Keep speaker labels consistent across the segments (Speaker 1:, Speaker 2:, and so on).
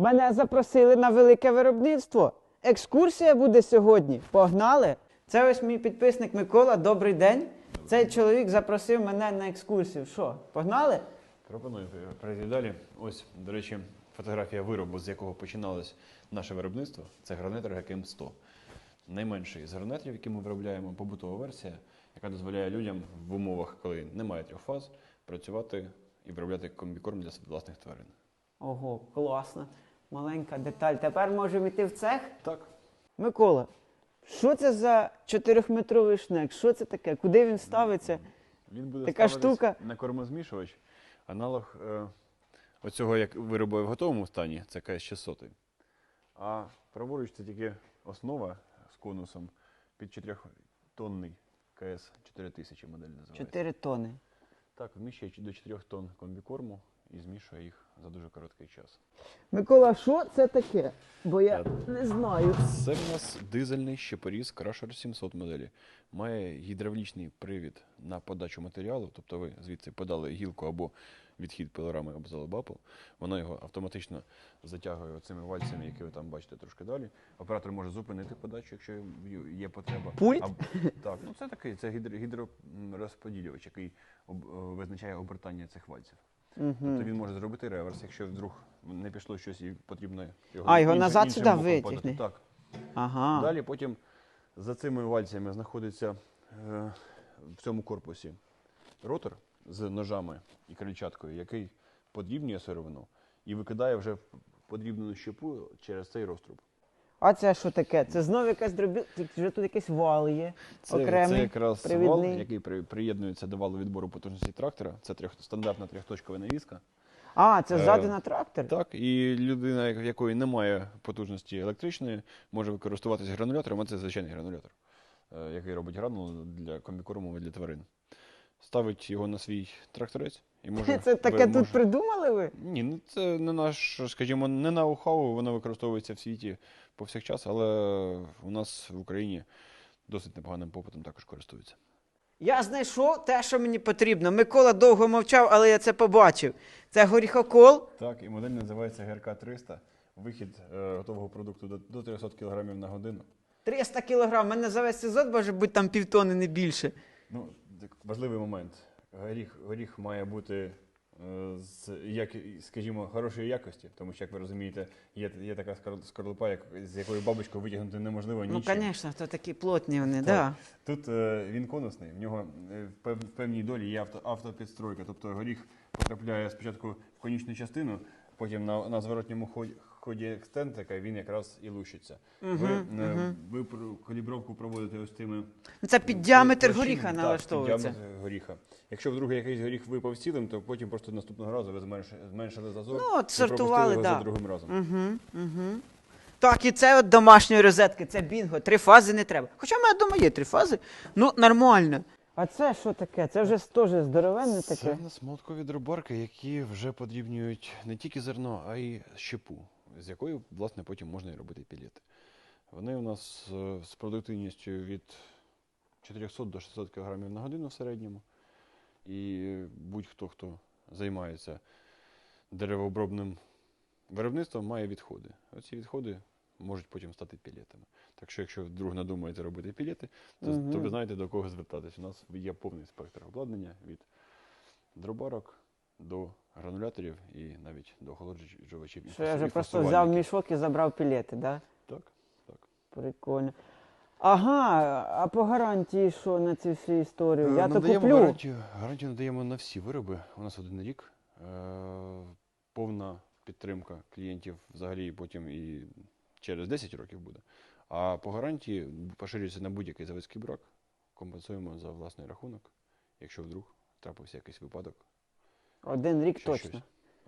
Speaker 1: Мене запросили на велике виробництво. Екскурсія буде сьогодні. Погнали! Це ось мій підписник Микола. Добрий день. Цей чоловік запросив мене на екскурсію. Що, погнали?
Speaker 2: Пропоную перейти далі. Ось, до речі, фотографія виробу, з якого починалось наше виробництво. Це гранатор ГКМ 100. Найменший з гранатів, які ми виробляємо, побутова версія, яка дозволяє людям в умовах, коли немає трьох фаз, працювати і виробляти комбікорм для власних тварин.
Speaker 1: Ого, класно. Маленька деталь. Тепер можемо йти в цех.
Speaker 2: Так.
Speaker 1: Микола, що це за чотирьохметровий шнек? Що це таке? Куди він ставиться?
Speaker 2: Він буде
Speaker 1: Така штука.
Speaker 2: на кормозмішувач. Аналог е, оцього, як виробив в готовому стані, це КС 600. А праворуч це тільки основа з конусом під 4-тонний КС 4000 модель називається.
Speaker 1: 4 тони.
Speaker 2: Так, вміщує до 4 тонн комбікорму і змішує їх за дуже короткий час.
Speaker 1: Микола, що це таке? Бо я
Speaker 2: Е,
Speaker 1: не знаю.
Speaker 2: Це в нас дизельний щепоріз Crusher 700 моделі. Має гідравлічний привід на подачу матеріалу, тобто ви звідси подали гілку або відхід пилорами або залебапу. Воно його автоматично затягує цими вальцями, які ви там бачите трошки далі. Оператор може зупинити подачу, якщо є потреба.
Speaker 1: Пульт?
Speaker 2: Аб- так, ну це такий, це гідро, гідророзподілювач, який об- е, визначає обертання цих вальців. Тобто
Speaker 1: Угу.
Speaker 2: він може зробити реверс, якщо вдруг не пішло щось і потрібно його,
Speaker 1: А, його
Speaker 2: іншим-
Speaker 1: назад
Speaker 2: іншим
Speaker 1: сюди
Speaker 2: боком подати.
Speaker 1: витягне.
Speaker 2: Так.
Speaker 1: Ага.
Speaker 2: Далі потім за цими вальцями знаходиться е, в цьому корпусі ротор з ножами і крильчаткою, який подрібнює сировину і викидає вже подрібнену щепу через цей розтруб.
Speaker 1: А це що таке? Це знову якась дробі... Вже тут якийсь вал є.
Speaker 2: Це,
Speaker 1: окремий,
Speaker 2: це якраз вал, який при, приєднується до валу відбору потужності трактора. Це трьох, стандартна трьохточкова навіска.
Speaker 1: А, це
Speaker 2: Е,
Speaker 1: ззаду на трактор?
Speaker 2: Так, і людина, в якої немає потужності електричної, може використовуватися гранулятором, а це звичайний гранулятор, е, який робить гранулу для комбікорму і для тварин. Ставить його на свій тракторець і може.
Speaker 1: Це таке
Speaker 2: ви-
Speaker 1: тут
Speaker 2: може-
Speaker 1: придумали ви?
Speaker 2: Ні, ну це не наш, скажімо, не ноу-хау, воно використовується в світі повсякчас, але у нас в Україні досить непоганим попитом також користується.
Speaker 1: Я знайшов те, що мені потрібно. Микола довго мовчав, але я це побачив. Це горіхокол.
Speaker 2: Так, і модель називається ГРК 300. Вихід е, готового продукту до, до 300 кг на годину.
Speaker 1: 300 кілограм. У мене за весь сезон може бути там півтони, не більше.
Speaker 2: Ну, важливий момент. Горіх, горіх має бути е, з, як, скажімо, хорошої якості, тому що, як ви розумієте, є, є така скор- скорлупа, як, з якої бабочку витягнути неможливо
Speaker 1: Ну, звісно, то такі плотні вони, так. Да.
Speaker 2: Тут е, він конусний, в нього е, в певній долі є авто, автопідстройка. Тобто горіх потрапляє спочатку в конічну частину, потім на, на зворотньому ході, ході ексцентрика він якраз і лущиться. ви, е, ви про- калібровку проводите ось цими
Speaker 1: Ну, Це під діаметр
Speaker 2: площинами.
Speaker 1: горіха
Speaker 2: Так, під
Speaker 1: налаштовується.
Speaker 2: діаметр горіха. Якщо вдруг якийсь горіх випав цілим, то потім просто наступного разу ви зменшили, зменшили зазор
Speaker 1: Ну, от
Speaker 2: і
Speaker 1: сортували,
Speaker 2: пропустили його
Speaker 1: да.
Speaker 2: за другим разом.
Speaker 1: Угу, угу. Так, і це от домашньої розетки, це бінго. Три фази не треба. Хоча в мене вдома є три фази, ну нормально. А це що таке? Це вже теж здоровенне
Speaker 2: Це в нас молоткові дробарки, які вже подрібнюють не тільки зерно, а й щепу, з якої, власне, потім можна і робити пілети. Вони у нас е, з продуктивністю від 400 до 600 кг на годину в середньому. І будь-хто, хто займається деревообробним виробництвом, має відходи. Оці відходи можуть потім стати пілетами. Так що, якщо вдруг надумаєте робити пілети, то, то ви знаєте до кого звертатись. У нас є повний спектр обладнання від дробарок до грануляторів і навіть до охолоджувачів.
Speaker 1: Що я вже просто взяв мішок і забрав пілети, да?
Speaker 2: Так, так.
Speaker 1: Прикольно. Ага, а по гарантії що на цю всю історію? Я
Speaker 2: Е,
Speaker 1: то
Speaker 2: надаємо
Speaker 1: куплю.
Speaker 2: гарантію, гарантію надаємо на всі вироби. У нас один рік. Е, повна підтримка клієнтів взагалі потім і через 10 років буде. А по гарантії поширюється на будь-який заводський брак. Компенсуємо за власний рахунок, якщо вдруг трапився якийсь випадок.
Speaker 1: Один рік
Speaker 2: чи
Speaker 1: точно.
Speaker 2: щось.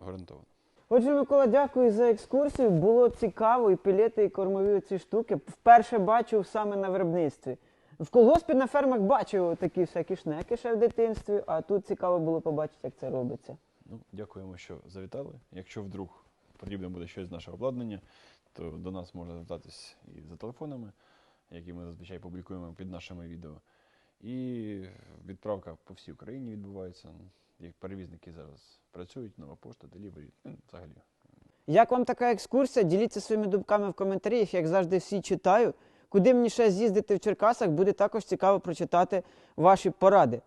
Speaker 2: Гарантовано.
Speaker 1: Отже, Микола, дякую за екскурсію. Було цікаво, і пілети, і кормові ці штуки. Вперше бачив саме на виробництві. В колгоспі на фермах бачив такі всякі шнеки ще в дитинстві, а тут цікаво було побачити, як це робиться.
Speaker 2: Ну, дякуємо, що завітали. Якщо вдруг потрібно буде щось з нашого обладнання, то до нас можна звертатись і за телефонами, які ми зазвичай публікуємо під нашими відео. І відправка по всій Україні відбувається. Як перевізники зараз працюють, нова пошта, делівері, ну, взагалі.
Speaker 1: Як вам така екскурсія? Діліться своїми думками в коментарі, як завжди, всі читаю. Куди мені ще з'їздити в Черкасах, буде також цікаво прочитати ваші поради.